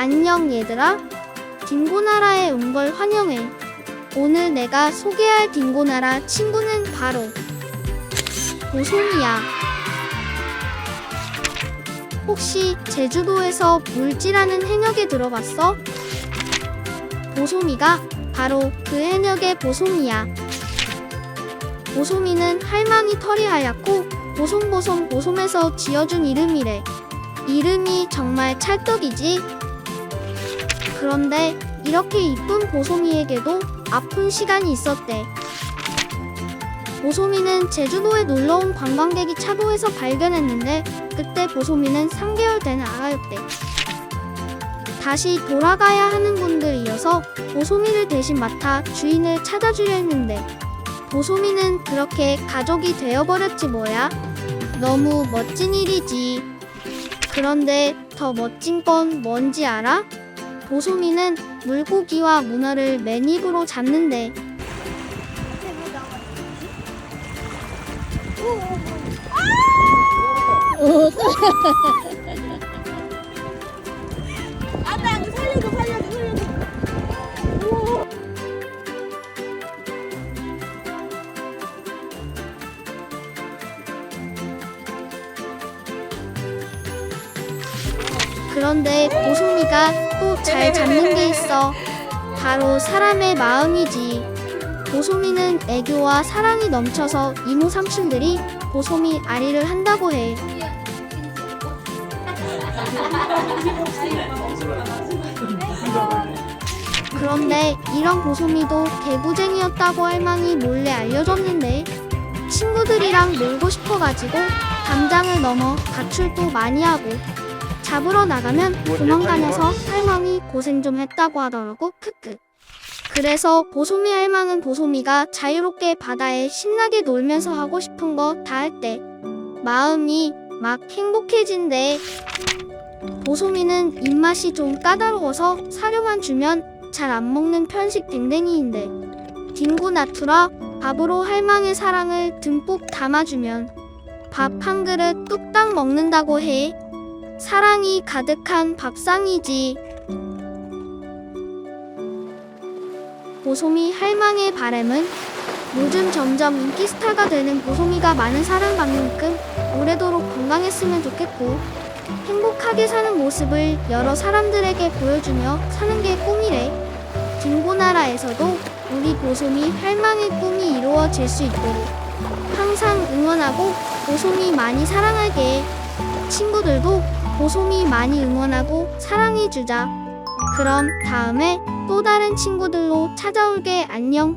안녕 얘들아. 딩고나라에 온 걸 환영해. 오늘 내가 소개할 딩고나라 친구는 바로 보솜이야. 혹시 제주도에서 물지라는 해역에 들어봤어? 보솜이가 바로 그 해역의 보솜이야. 보솜이는 할망이 털이 하얗고 보솜보솜 보솜에서 지어준 이름이래. 이름이 정말 찰떡이지. 그런데 이렇게 이쁜 보솜이에게도 아픈 시간이 있었대. 보솜이는 제주도에 놀러온 관광객이 차도에서 발견했는데 그때 보솜이는 3개월 된 아가였대. 다시 돌아가야 하는 분들이어서 보솜이를 대신 맡아 주인을 찾아주려 했는데 보솜이는 그렇게 가족이 되어버렸지 뭐야. 너무 멋진 일이지. 그런데 더 멋진 건 뭔지 알아? 보솜이는 물고기와 문어를 맨 입으로 잡는데 그런데 보솜이가 또 잘 잡는 게 있어. 바로 사람의 마음이지. 보솜이는 애교와 사랑이 넘쳐서 이모 삼촌들이 보솜이 아리를 한다고 해. 그런데 이런 보솜이도 개구쟁이였다고 할망이 몰래 알려줬는데 친구들이랑 놀고 싶어가지고 담장을 넘어 가출도 많이 하고 잡으러 나가면 도망다녀서 할망이 고생 좀 했다고 하더라고. 크크. 그래서 보솜이 할망은 보솜이가 자유롭게 바다에 신나게 놀면서 하고 싶은 거 다 할 때 마음이 막 행복해진대 보솜이는 입맛이 좀 까다로워서 사료만 주면 잘 안 먹는 편식 댕댕이인데 딩고 나투라 밥으로 할망의 사랑을 듬뿍 담아주면 밥 한 그릇 뚝딱 먹는다고 해. 사랑이 가득한 밥상이지. 보솜이 할망의 바램은 요즘 점점 인기 스타가 되는 보솜이가 많은 사랑받는 만큼 오래도록 건강했으면 좋겠고 행복하게 사는 모습을 여러 사람들에게 보여주며 사는 게 꿈이래. 딩고나라에서도 우리 보솜이 할망의 꿈이 이루어질 수 있도록 항상 응원하고 보솜이 많이 사랑하게 친구들도 보솜이 많이 응원하고 사랑해 주자. 그럼 다음에 또 다른 친구들로 찾아올게 안녕.